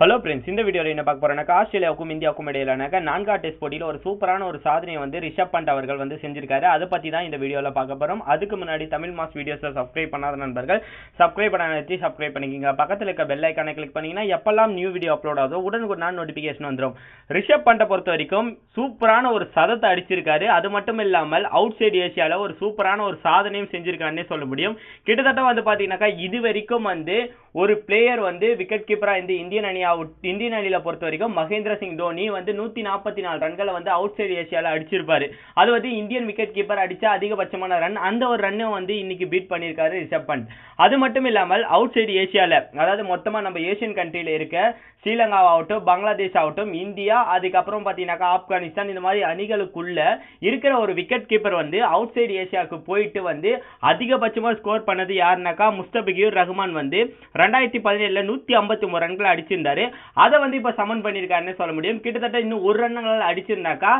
Hello friends இந்த வீடியோவில் என்ன பார்க்க போறோம்னாக்கா ஆஸ்திரேலியாவுக்கும் இந்தியாவுக்கும் இடையிலானாக்கா நான்கா டெஸ்ட் போட்டியில் ஒரு சூப்பரான ஒரு சாதனையை வந்து ரிஷப் பண்ட் அவர்கள் வந்து செஞ்சிருக்காரு. அதை பற்றி தான் இந்த வீடியோவில் பார்க்க போகிறோம் அதுக்கு முன்னாடி தமிழ் மாஸ் வீடியோஸை சப்ஸ்கிரைப் பண்ணாத நண்பர்கள் சப்ஸ்கிரைப் பண்ண நிறுத்தி சப்ஸ்கிரைப் பண்ணிக்கோங்க. பக்கத்தில் இருக்க பெல் ஐக்கானை கிளிக் பண்ணீங்கன்னா எப்பெல்லாம் நியூ வீடியோ அப்லோட் ஆகுதோ உடனுக்குடன் நோட்டிஃபிகேஷன் வந்துடும் ரிஷப் பண்டை பொறுத்த வரைக்கும் சூப்பரான ஒரு சதத்தை அடிச்சிருக்காரு. அது மட்டும் இல்லாமல் அவுட் சைடு ஏசியாவில் ஒரு சூப்பரான ஒரு சாதனையும் செஞ்சிருக்காருன்னே சொல்ல முடியும். கிட்டத்தட்ட வந்து பார்த்தீங்கன்னாக்கா இது வரைக்கும் வந்து ஒரு பிளேயர் வந்து விக்கெட் கீப்பரா இந்த இந்தியன் அணியா அவுட் இந்தியன் அணியில பொறுத்த வரைக்கும் மகேந்திர சிங் தோனி வந்து நூத்தி நாற்பத்தி நாலு ரன்களை வந்து அவுட் சைடு ஏசியால அடிச்சிருப்பாரு. அது வந்து இந்தியன் விக்கெட் கீப்பர் அடிச்ச அதிகபட்சமான ரன் அந்த ஒரு ரன்னை வந்து இன்னைக்கு பீட் பண்ணியிருக்காரு ரிஷப் பண்ட் அது மட்டும் இல்லாமல் அவுட் சைடு ஏசியால அதாவது மொத்தமா நம்ம ஏசியன் கண்ட்ரியில இருக்க ஸ்ரீலங்கா ஆகட்டும் பங்களாதேஷ் ஆகட்டும் இந்தியா அதுக்கப்புறம் பார்த்தீங்கன்னாக்கா ஆப்கானிஸ்தான் இந்த மாதிரி அணிகளுக்குள்ள இருக்கிற ஒரு விக்கெட் கீப்பர் வந்து அவுட் சைடு ஏசியாவுக்கு போயிட்டு வந்து அதிகபட்சமாக ஸ்கோர் பண்ணது யாருனாக்கா முஸ்தபிகியூர் ரஹ்மான் வந்து ரெண்டாயிரத்தி பதினேழுல நூற்றி ஐம்பத்தி ஒன்பது ரன்கள் அடிச்சிருந்தாரு. அதை வந்து இப்போ சமன் பண்ணியிருக்காருன்னு சொல்ல முடியும். கிட்டத்தட்ட இன்னும் ஒரு ரன்கள் அடிச்சிருந்தாக்கா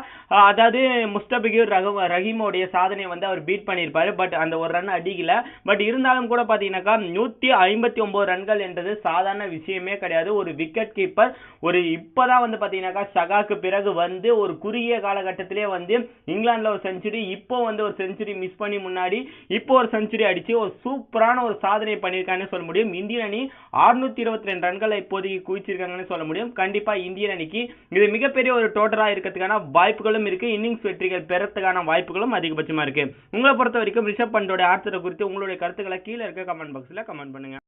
அதாவது முஸ்தபிகூர் ரஹ் ரஹீமோடைய சாதனையை வந்து அவர் பீட் பண்ணியிருப்பாரு. பட் அந்த ஒரு ரன் அடிக்கல. பட் இருந்தாலும் கூட பார்த்தீங்கன்னாக்கா நூற்றி ஐம்பத்தி ஒன்பது ரன்கள் என்றது சாதாரண விஷயமே கிடையாது. ஒரு விக்கெட் கீப்பர் ஒரு இப்போதான் வந்து பார்த்தீங்கன்னாக்கா சகாக்கு பிறகு வந்து ஒரு குறுகிய காலகட்டத்திலே வந்து இங்கிலாந்துல ஒரு செஞ்சுரி இப்போ வந்து ஒரு செஞ்சுரி மிஸ் பண்ணி முன்னாடி இப்போ ஒரு செஞ்சுரி அடிச்சு ஒரு சூப்பரான ஒரு சாதனை பண்ணியிருக்கான்னு சொல்ல முடியும். இந்தியன் அணி 622 இருபத்தி ரெண்டு ரன்களை இப்போதைக்கு குவிச்சிருக்காங்கன்னு சொல்ல முடியும். கண்டிப்பா இந்தியன் அணிக்கு இது மிகப்பெரிய ஒரு டோட்டலா இருக்கிறதுக்கான வாய்ப்புகளும் இருக்கு. இன்னிங்ஸ் வெற்றிகள் பெறத்துக்கான வாய்ப்புகளும் அதிகபட்சமா இருக்கு. உங்களை பொறுத்த வரைக்கும் ரிஷப் பண்டோட ஆட்டத்தை குறித்து உங்களுடைய கருத்துக்களை கீழே இருக்க கமெண்ட் பாக்ஸ்ல கமெண்ட் பண்ணுங்க.